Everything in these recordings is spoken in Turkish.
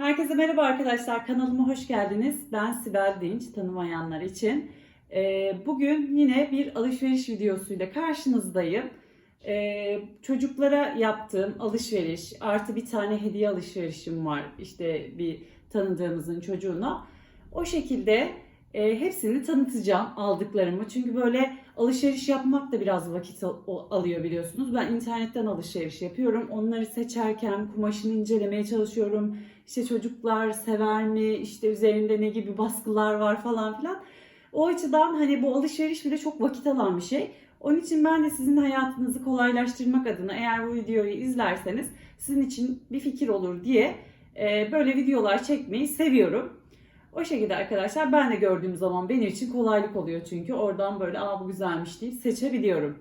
Herkese merhaba arkadaşlar. Kanalıma hoş geldiniz. Ben Sibel Dinç, tanımayanlar için. Ee, bugün yine bir alışveriş videosuyla karşınızdayım. Ee, çocuklara yaptığım alışveriş, artı bir tane hediye alışverişim var. İşte bir tanıdığımızın çocuğuna. O şekilde e, hepsini tanıtacağım aldıklarımı. Çünkü böyle alışveriş yapmak da biraz vakit alıyor biliyorsunuz. Ben internetten alışveriş yapıyorum. Onları seçerken kumaşını incelemeye çalışıyorum. İşte çocuklar sever mi, işte üzerinde ne gibi baskılar var falan filan. O açıdan hani bu alışveriş bile çok vakit alan bir şey. Onun için ben de sizin hayatınızı kolaylaştırmak adına eğer bu videoyu izlerseniz sizin için bir fikir olur diye e, böyle videolar çekmeyi seviyorum. O şekilde arkadaşlar ben de gördüğüm zaman benim için kolaylık oluyor çünkü oradan böyle aa bu güzelmiş deyip seçebiliyorum.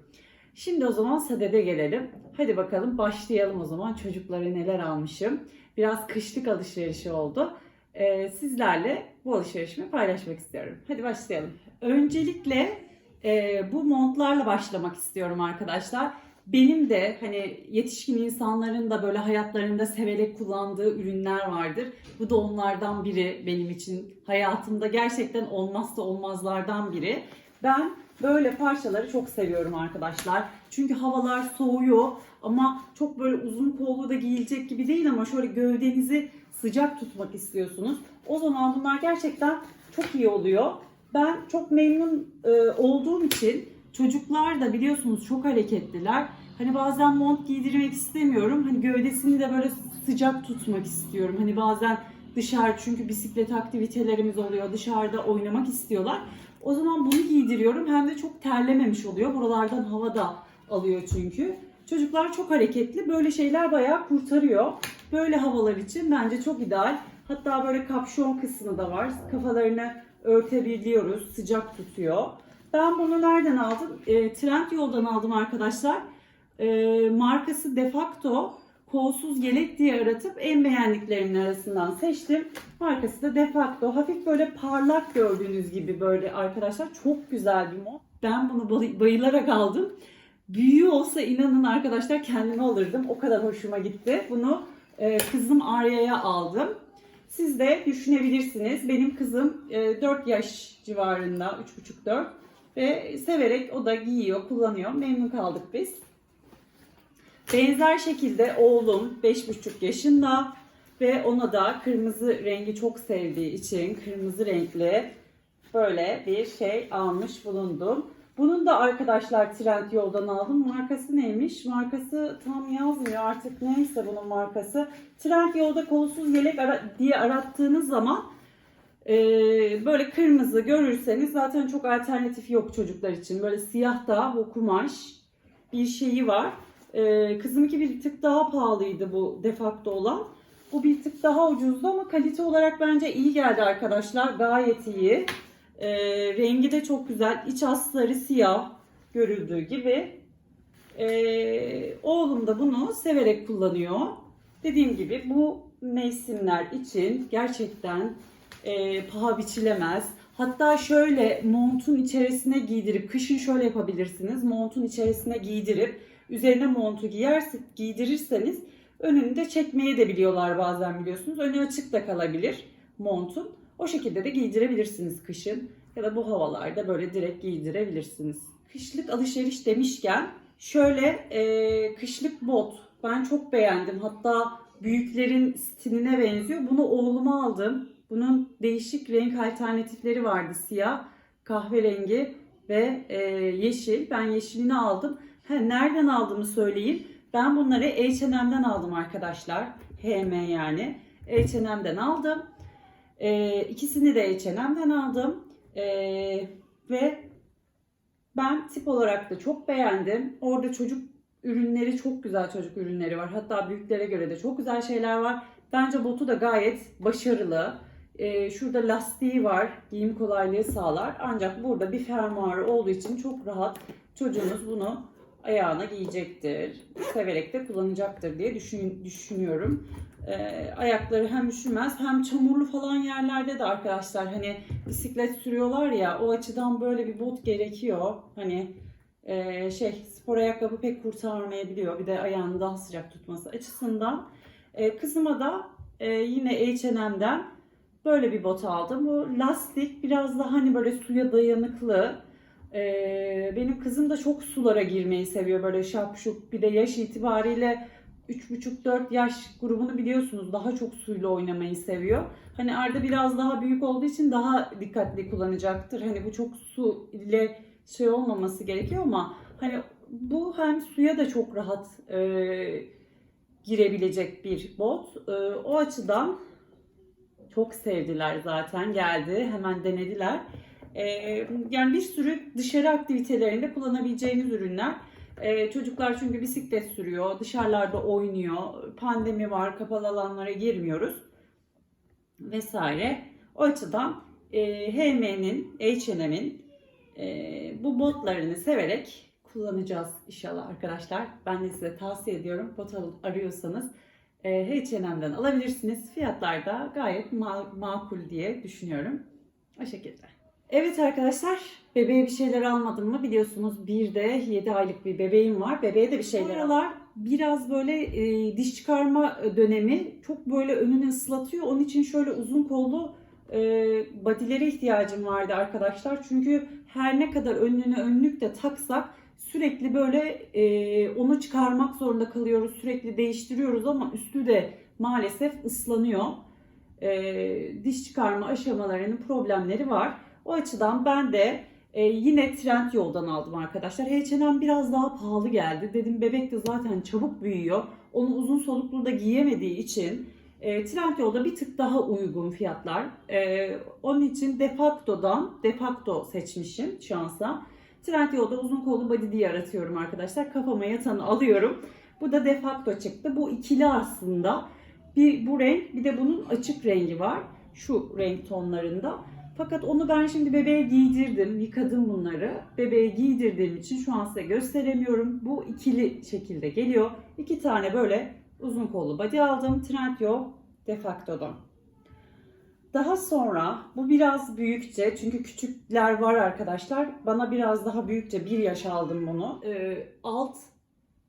Şimdi o zaman sadede gelelim. Hadi bakalım başlayalım o zaman çocuklara neler almışım. Biraz kışlık alışverişi oldu. Ee, sizlerle bu alışverişimi paylaşmak istiyorum. Hadi başlayalım. Öncelikle e, bu montlarla başlamak istiyorum arkadaşlar. Benim de hani yetişkin insanların da böyle hayatlarında severek kullandığı ürünler vardır. Bu da onlardan biri benim için. Hayatımda gerçekten olmazsa olmazlardan biri. Ben böyle parçaları çok seviyorum arkadaşlar. Çünkü havalar soğuyor ama çok böyle uzun kollu da giyilecek gibi değil ama şöyle gövdenizi sıcak tutmak istiyorsunuz. O zaman bunlar gerçekten çok iyi oluyor. Ben çok memnun e, olduğum için çocuklar da biliyorsunuz çok hareketliler. Hani bazen mont giydirmek istemiyorum. Hani gövdesini de böyle sıcak tutmak istiyorum. Hani bazen dışarı çünkü bisiklet aktivitelerimiz oluyor. Dışarıda oynamak istiyorlar. O zaman bunu giydiriyorum. Hem de çok terlememiş oluyor. Buralardan hava da alıyor çünkü. Çocuklar çok hareketli. Böyle şeyler bayağı kurtarıyor. Böyle havalar için bence çok ideal. Hatta böyle kapşon kısmı da var. Kafalarını örtebiliyoruz. Sıcak tutuyor. Ben bunu nereden aldım? E, Trendyol'dan aldım arkadaşlar. E, markası Defacto. Kolsuz yelek diye aratıp en beğendiklerimin arasından seçtim. Markası da Defacto. Hafif böyle parlak gördüğünüz gibi böyle arkadaşlar. Çok güzel bir mod. Ben bunu bay- bayılarak aldım. Büyüğü olsa inanın arkadaşlar kendime alırdım. O kadar hoşuma gitti. Bunu e, kızım Arya'ya aldım. Siz de düşünebilirsiniz. Benim kızım e, 4 yaş civarında, 3,5-4 ve severek o da giyiyor, kullanıyor. Memnun kaldık biz. Benzer şekilde oğlum 5,5 yaşında ve ona da kırmızı rengi çok sevdiği için kırmızı renkli böyle bir şey almış bulundum. Bunun da arkadaşlar Trendyol'dan aldım. Markası neymiş? Markası tam yazmıyor artık neyse bunun markası. Trendyol'da kolsuz yelek ara- diye arattığınız zaman e, böyle kırmızı görürseniz zaten çok alternatif yok çocuklar için. Böyle siyah da bu kumaş bir şeyi var. E, kızımki bir tık daha pahalıydı bu defakto olan. Bu bir tık daha ucuzdu ama kalite olarak bence iyi geldi arkadaşlar. Gayet iyi. E, rengi de çok güzel. İç asları siyah görüldüğü gibi. E, oğlum da bunu severek kullanıyor. Dediğim gibi bu mevsimler için gerçekten e, paha biçilemez. Hatta şöyle montun içerisine giydirip, kışın şöyle yapabilirsiniz. Montun içerisine giydirip, üzerine montu giyerse, giydirirseniz önünü de çekmeye de biliyorlar bazen biliyorsunuz. Önü açık da kalabilir montun. O şekilde de giydirebilirsiniz kışın. Ya da bu havalarda böyle direkt giydirebilirsiniz. Kışlık alışveriş demişken şöyle e, kışlık bot. Ben çok beğendim. Hatta büyüklerin stiline benziyor. Bunu oğluma aldım. Bunun değişik renk alternatifleri vardı. Siyah, kahverengi ve e, yeşil. Ben yeşilini aldım. Ha, nereden aldığımı söyleyeyim. Ben bunları H&M'den aldım arkadaşlar. HM yani. H&M'den aldım. E, ikisini de H&M'den aldım. E, ve ben tip olarak da çok beğendim. Orada çocuk ürünleri çok güzel çocuk ürünleri var. Hatta büyüklere göre de çok güzel şeyler var. Bence botu da gayet başarılı. Ee, şurada lastiği var. Giyim kolaylığı sağlar. Ancak burada bir fermuarı olduğu için çok rahat çocuğunuz bunu ayağına giyecektir. Severek de kullanacaktır diye düşün, düşünüyorum. Ee, ayakları hem üşümez hem çamurlu falan yerlerde de arkadaşlar hani bisiklet sürüyorlar ya o açıdan böyle bir bot gerekiyor. Hani e, şey spor ayakkabı pek kurtarmayabiliyor. Bir de ayağını daha sıcak tutması açısından. E, kızıma da Ee, yine H&M'den böyle bir bot aldım. Bu lastik biraz daha hani böyle suya dayanıklı. Ee, benim kızım da çok sulara girmeyi seviyor böyle şapşuk. Bir de yaş itibariyle 3,5-4 yaş grubunu biliyorsunuz daha çok suyla oynamayı seviyor. Hani Arda biraz daha büyük olduğu için daha dikkatli kullanacaktır. Hani bu çok su ile şey olmaması gerekiyor ama hani bu hem suya da çok rahat e, girebilecek bir bot. E, o açıdan çok sevdiler zaten geldi hemen denediler. E, yani bir sürü dışarı aktivitelerinde kullanabileceğiniz ürünler. E, çocuklar çünkü bisiklet sürüyor, dışarılarda oynuyor, pandemi var, kapalı alanlara girmiyoruz vesaire. O açıdan e, HM'nin, H&M'in e, bu botlarını severek kullanacağız inşallah arkadaşlar. Ben de size tavsiye ediyorum. Bot arıyorsanız e, H&M'den alabilirsiniz. Fiyatlar da gayet ma- makul diye düşünüyorum. O şekilde. Evet arkadaşlar, bebeğe bir şeyler almadım mı biliyorsunuz bir de 7 aylık bir bebeğim var. Bebeğe de bir şeyler Aralar biraz böyle e, diş çıkarma dönemi çok böyle önünü ıslatıyor. Onun için şöyle uzun kollu e, badilere ihtiyacım vardı arkadaşlar. Çünkü her ne kadar önlüğünü önlük de taksak sürekli böyle e, onu çıkarmak zorunda kalıyoruz. Sürekli değiştiriyoruz ama üstü de maalesef ıslanıyor. E, diş çıkarma aşamalarının problemleri var. O açıdan ben de e, yine trend yoldan aldım arkadaşlar. H&M biraz daha pahalı geldi. Dedim bebek de zaten çabuk büyüyor. Onu uzun soluklu da giyemediği için e, Trendyol'da bir tık daha uygun fiyatlar. E, onun için Defacto'dan Defacto seçmişim şansa. Trendyol'da uzun kollu body diye aratıyorum arkadaşlar. Kafama yatanı alıyorum. Bu da Defacto çıktı. Bu ikili aslında. Bir bu renk bir de bunun açık rengi var. Şu renk tonlarında. Fakat onu ben şimdi bebeğe giydirdim, yıkadım bunları. Bebeğe giydirdiğim için şu an size gösteremiyorum. Bu ikili şekilde geliyor. İki tane böyle uzun kollu body aldım. Trendyol Defacto'dan. Daha sonra bu biraz büyükçe çünkü küçükler var arkadaşlar. Bana biraz daha büyükçe bir yaş aldım bunu. Ee, alt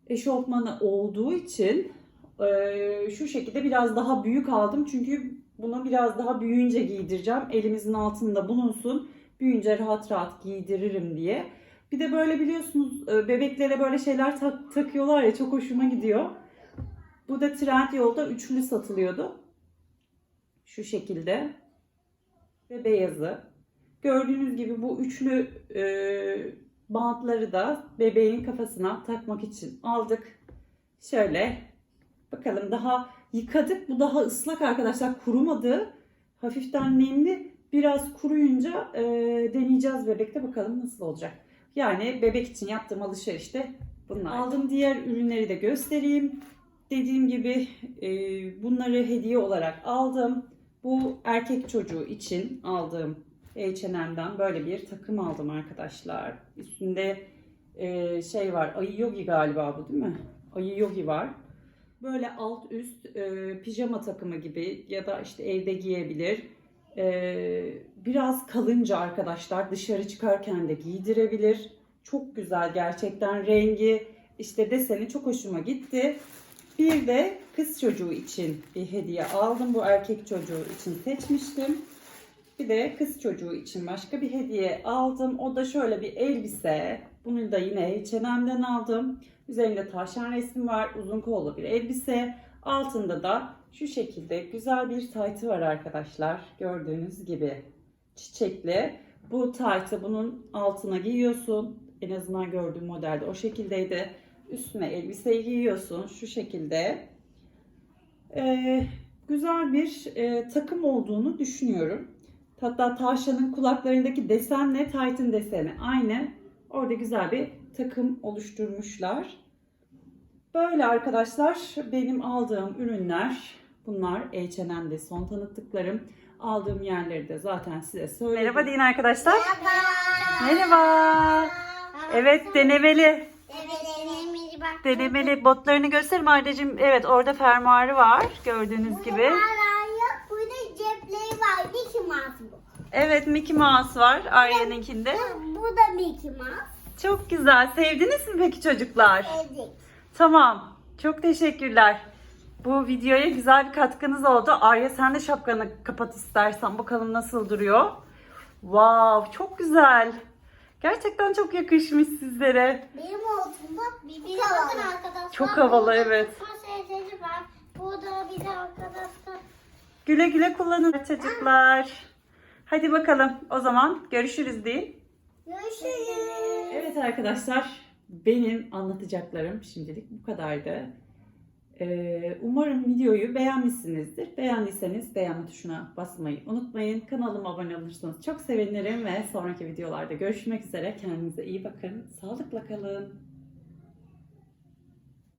eşofmanı olduğu için e, şu şekilde biraz daha büyük aldım. Çünkü bunu biraz daha büyüyünce giydireceğim. Elimizin altında bulunsun. Büyüyünce rahat rahat giydiririm diye. Bir de böyle biliyorsunuz e, bebeklere böyle şeyler tak- takıyorlar ya çok hoşuma gidiyor. Bu da Trendyol'da üçlü satılıyordu. Şu şekilde. Ve beyazı. Gördüğünüz gibi bu üçlü e, bantları da bebeğin kafasına takmak için aldık. Şöyle bakalım daha yıkadık. Bu daha ıslak arkadaşlar kurumadı. Hafiften nemli. Biraz kuruyunca e, deneyeceğiz bebekte bakalım nasıl olacak. Yani bebek için yaptığım alışverişte bunlar. Aldığım diğer ürünleri de göstereyim. Dediğim gibi e, bunları hediye olarak aldım. Bu erkek çocuğu için aldığım H&M'den böyle bir takım aldım arkadaşlar. Üstünde e, şey var. Ayı yogi galiba bu değil mi? Ayı yogi var. Böyle alt üst e, pijama takımı gibi ya da işte evde giyebilir. E, biraz kalınca arkadaşlar dışarı çıkarken de giydirebilir. Çok güzel gerçekten rengi işte deseni çok hoşuma gitti. Bir de kız çocuğu için bir hediye aldım. Bu erkek çocuğu için seçmiştim. Bir de kız çocuğu için başka bir hediye aldım. O da şöyle bir elbise. Bunu da yine H&M'den aldım. Üzerinde tavşan resmi var. Uzun kollu bir elbise. Altında da şu şekilde güzel bir taytı var arkadaşlar. Gördüğünüz gibi çiçekli. Bu taytı bunun altına giyiyorsun. En azından gördüğüm modelde o şekildeydi. Üstüne elbiseyi giyiyorsun şu şekilde. Ee, güzel bir e, takım olduğunu düşünüyorum. Hatta tavşanın kulaklarındaki desenle taytın deseni aynı. Orada güzel bir takım oluşturmuşlar. Böyle arkadaşlar benim aldığım ürünler bunlar H&M'de son tanıttıklarım. Aldığım yerleri de zaten size söyledim. Merhaba deyin arkadaşlar. Merhaba. Evet denemeli. Evet, evet, bak. Denemeli botlarını göstereyim Arda'cığım. Evet orada fermuarı var gördüğünüz gibi. Hala yok. Burada cepleri var. Mickey Mouse bu. Evet Mickey Mouse var Arya'nınkinde. Bu da Mickey Mouse. Çok güzel. Sevdiniz mi peki çocuklar? Evet. Tamam. Çok teşekkürler. Bu videoya güzel bir katkınız oldu. Arya sen de şapkanı kapat istersen. Bakalım nasıl duruyor. Wow çok güzel. Gerçekten çok yakışmış sizlere. Benim altımda bir bir bakın arkadaşlar. Çok havalı, evet. Burada bir de arkadaşlar. Güle güle kullanın çocuklar. Hadi bakalım o zaman görüşürüz deyin. Görüşürüz. Evet arkadaşlar benim anlatacaklarım şimdilik bu kadardı. Ee, umarım videoyu beğenmişsinizdir. Beğendiyseniz beğenme tuşuna basmayı unutmayın. Kanalıma abone olursanız çok sevinirim ve sonraki videolarda görüşmek üzere. Kendinize iyi bakın. Sağlıkla kalın.